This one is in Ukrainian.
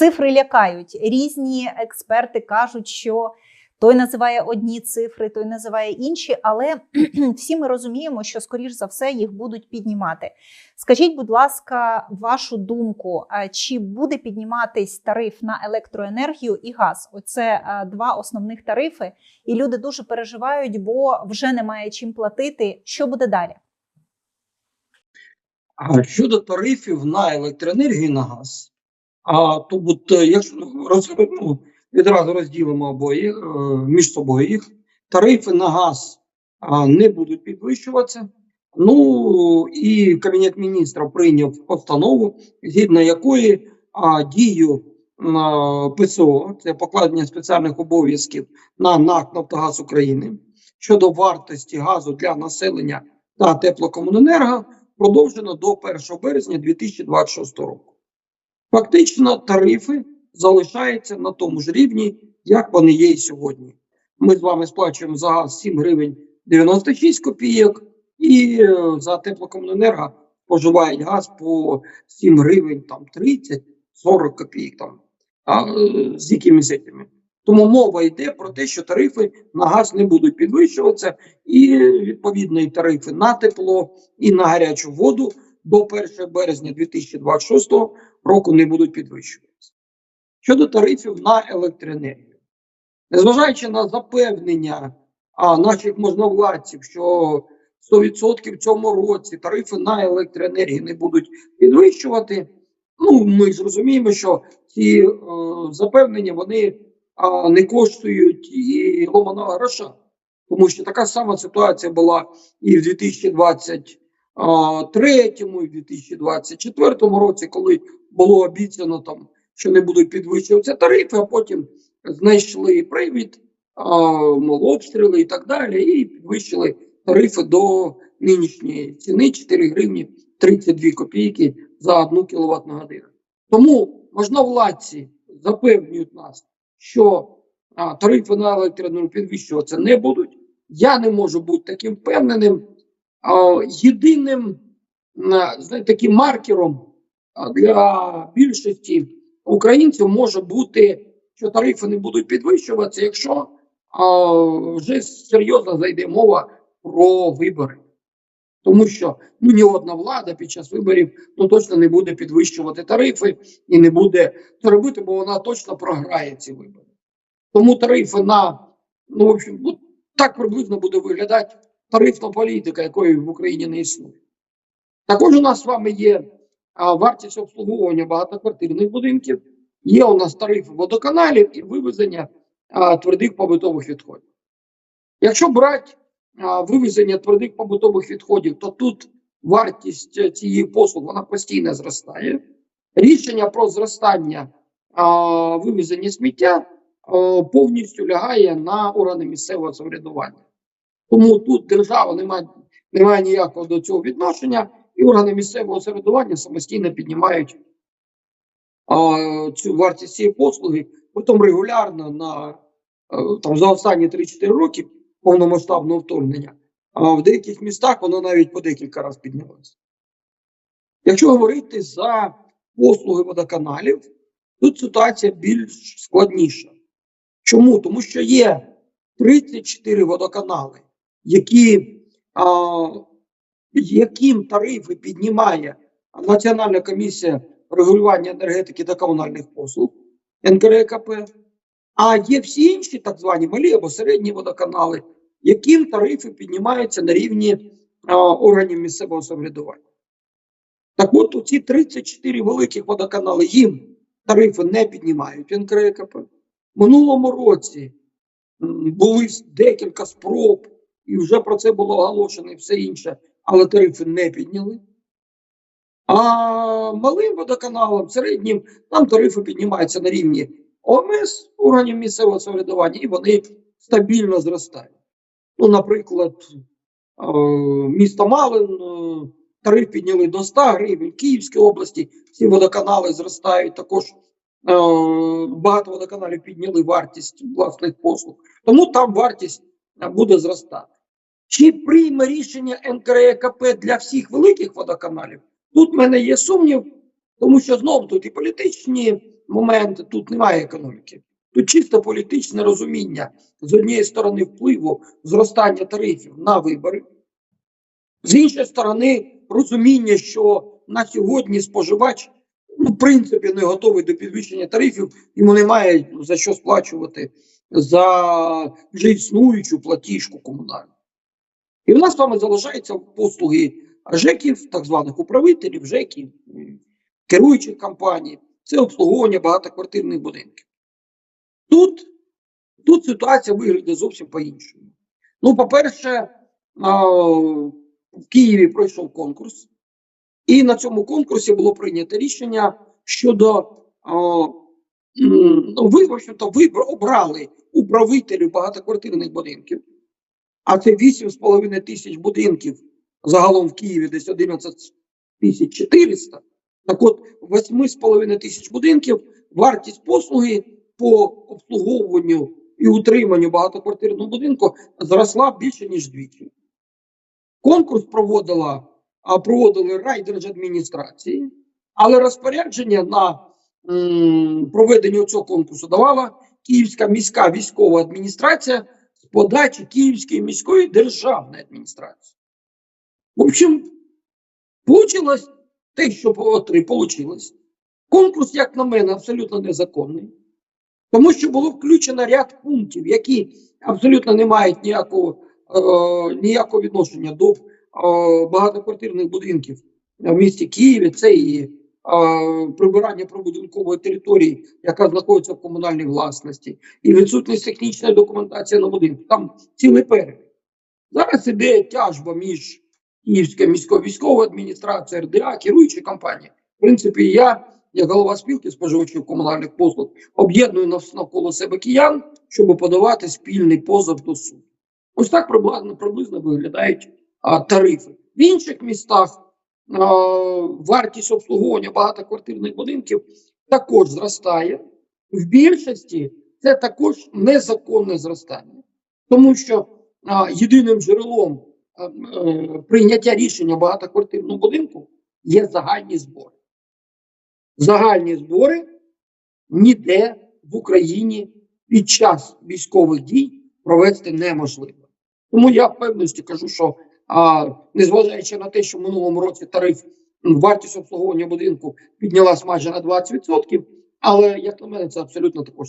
цифри лякають. Різні експерти кажуть, що той називає одні цифри, той називає інші, але всі ми розуміємо, що скоріш за все їх будуть піднімати. Скажіть, будь ласка, вашу думку, чи буде підніматись тариф на електроенергію і газ? Оце два основних тарифи, і люди дуже переживають, бо вже немає чим платити. Що буде далі? Щодо тарифів на електроенергію і на газ, а то от, е, якщо роз, ну, відразу розділимо обоє е, між собою їх, тарифи на газ а, не будуть підвищуватися. Ну і Кабінет міністрів прийняв постанову, згідно якої а, дію а, ПСО, це покладення спеціальних обов'язків на НАК Нафтогаз України щодо вартості газу для населення та теплокомуненерго продовжено до 1 березня 2026 року. Фактично, тарифи залишаються на тому ж рівні, як вони є і сьогодні. Ми з вами сплачуємо за газ 7 гривень 96 копійок, і е, за теплокомуненерго споживають газ по 7 гривень там 30-40 копійок там, а, е, з якимись етими. Тому мова йде про те, що тарифи на газ не будуть підвищуватися, і відповідно і тарифи на тепло і на гарячу воду до 1 березня 2026 року не будуть підвищуватися. Щодо тарифів на електроенергію, незважаючи на запевнення а, наших можновладців, що 100% в цьому році тарифи на електроенергію не будуть підвищувати. Ну, ми ж розуміємо, що ці е, запевнення вони а, не коштують і ломаного гроша, тому що така сама ситуація була і в 2023, і в 2024 році, коли було обіцяно там, що не будуть підвищуватися тарифи, а потім знайшли привід, обстріли і так далі, і підвищили тарифи до нинішньої ціни 4 гривні 32 копійки за 1 кВт на годину. Тому можновладці запевнюють нас, що а, тарифи на електроенергію підвищуватися не будуть. Я не можу бути таким впевненим. Єдиним знаєте, таким маркером для більшості українців може бути, що тарифи не будуть підвищуватися, якщо вже серйозно зайде мова про вибори. Тому що ну, ні одна влада під час виборів ну, точно не буде підвищувати тарифи і не буде це робити, бо вона точно програє ці вибори. Тому тарифи на ну, в общем, ну, так приблизно буде виглядати тарифна політика, якої в Україні не існує. Також у нас з вами є вартість обслуговування багатоквартирних будинків, є у нас тарифи водоканалів і вивезення твердих побутових відходів. Якщо брати вивезення твердих побутових відходів, то тут вартість цієї послуги вона постійно зростає. Рішення про зростання вивезення сміття повністю лягає на органи місцевого самоврядування. Тому тут держава не має, не має ніякого до цього відношення, і органи місцевого самоврядування самостійно піднімають а, цю вартість цієї послуги, потім регулярно на е, там за останні 3-4 роки повномасштабного вторгнення, а в деяких містах воно навіть по декілька разів піднялося. Якщо говорити за послуги водоканалів, тут ситуація більш складніша. Чому? Тому що є 34 водоканали, які, а, яким тарифи піднімає Національна комісія регулювання енергетики та комунальних послуг НКРКП, а є всі інші так звані малі або середні водоканали, яким тарифи піднімаються на рівні а, органів місцевого самоврядування. Так от ці 34 великих водоканали їм тарифи не піднімають НКРКП. Минулому році були декілька спроб, і вже про це було оголошено і все інше, але тарифи не підняли. А малим водоканалам, середнім, там тарифи піднімаються на рівні ОМС, органів місцевого самоврядування, і вони стабільно зростають. Ну, наприклад, е, місто Малин е, тариф підняли до 100 гривень, Київській області всі водоканали зростають. Також е, багато водоканалів підняли вартість власних послуг. Тому там вартість буде зростати. Чи прийме рішення НКРЕКП для всіх великих водоканалів? Тут в мене є сумнів, тому що знову тут і політичні момент, тут немає економіки. Тут чисто політичне розуміння з однієї сторони впливу зростання тарифів на вибори, з іншої сторони, розуміння, що на сьогодні споживач ну, в принципі не готовий до підвищення тарифів, йому немає за що сплачувати за вже існуючу платіжку комунальну. І в нас з вами залишаються послуги ЖЕКів, так званих управителів, ЖЕКів, керуючих компаній, це обслуговування багатоквартирних будинків. Тут, тут ситуація виглядає зовсім по-іншому. Ну, по-перше, в Києві пройшов конкурс, і на цьому конкурсі було прийнято рішення щодо ну, ви обрали управителів багатоквартирних будинків, а це 8,5 тисяч будинків загалом в Києві десь 11 тисяч 400. Так от, 8,5 тисяч будинків вартість послуги по обслуговуванню і утриманню багатоквартирного будинку зросла більше ніж двічі. Конкурс проводила, а, проводили райдержадміністрації, але розпорядження на м, проведення цього конкурсу давала Київська міська військова адміністрація подачі Київської міської державної адміністрації. В общем, получилось те, що вийшло. Конкурс, як на мене, абсолютно незаконний, тому що було включено ряд пунктів, які абсолютно не мають ніякого, е, ніякого відношення до е, багатоквартирних будинків в місті Києві. Це і прибирання прибудинкової території, яка знаходиться в комунальній власності, і відсутність технічної документації на будинку. Там цілий перелік. Зараз іде тяжба між Київською міською військовою адміністрацією, РДА, керуючі компанії. В принципі, я, як голова спілки споживачів комунальних послуг, об'єдную нав- навколо себе киян, щоб подавати спільний позов до суду. Ось так приблизно, приблизно виглядають а, тарифи. В інших містах вартість обслуговування багатоквартирних будинків також зростає. В більшості це також незаконне зростання, тому що а, єдиним джерелом а, е, прийняття рішення багатоквартирного будинку є загальні збори. Загальні збори ніде в Україні під час військових дій провести неможливо. Тому я в певності кажу, що а, незважаючи на те, що в минулому році тариф вартість обслуговування будинку піднялась майже на 20%, але як на мене, це абсолютно також